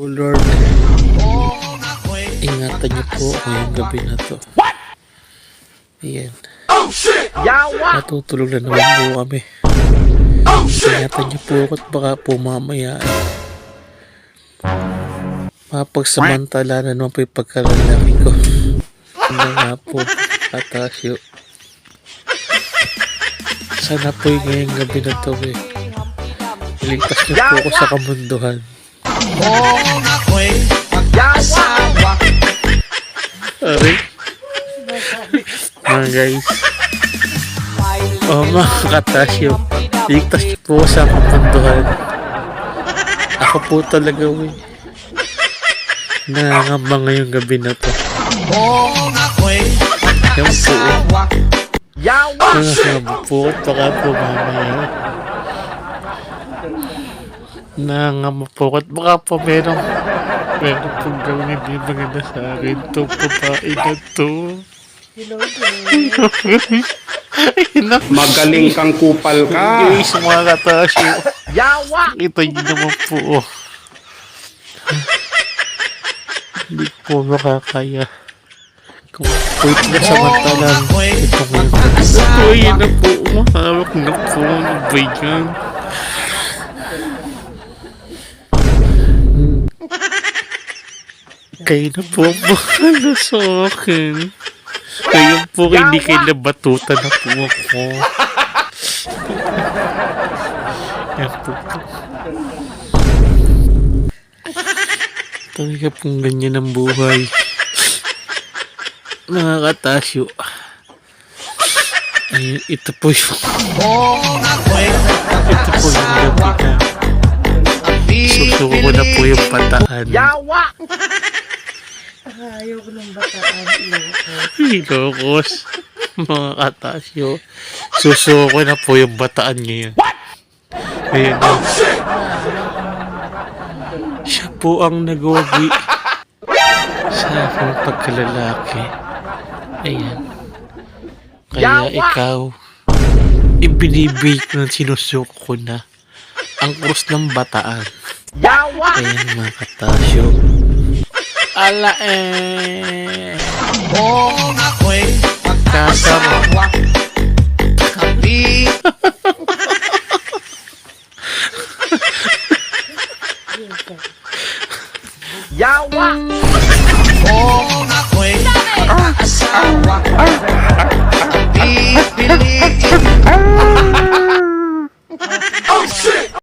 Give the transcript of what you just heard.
O Lord, ingatan niyo po ngayong gabi na to. Ayan. Natutulog na naman po kami. Ingatan niyo po ako at baka po mamaya ay mapagsamantala na naman po yung pagkalalaki ko. Ano nga po, katasyo. Sana po yung ngayong gabi na to eh. Iligtas niyo po ako sa kamunduhan. Kung ako'y mag-asawa. Mga guys. Oh, mga katasyo. Iligtas niyo po sa kamunduhan. Ako po talaga, eh. Nangangamba ngayong gabi na to. Kung ako'y Yan po, eh. mag-asawa Yawa Nangangamba po at baka po mamaya. Nangangamba po at baka po merong meron pong gawin hindi maganda sa akin. Itong babae na to. Magaling kang kupal ka. Guys, mga katasyo. Yawa Kita niyo naman po. Oh. Hindi po makakaya. Kung wait na samantalang ito nga. Ito yun na po. Umahawak na po. Ano ba yan? Kayo na po bahala sa akin. Kayo po hindi kayo nabatutan na po ako. Yan po. Talaga pong ganyan ang buhay. Mga katasyo. Ay, ito po yung, Kung na po yung pataan. Yawa Ayaw ko ng bataan. Hilokos. Mga katasyo. Susuko ko na po yung bataan ngayon. Ayan na. Siya po ang nagwagi sa aking pagkalalaki. Ayan. Kaya ikaw, ibinibig na sinusuko ko na ang krus ng bataan. Yawa Ayan mga katasyo. Ala eh. Kung ako'y Kasar. mag-asawa Kami Yawa Kung ako'y mag-asawa Pipiliin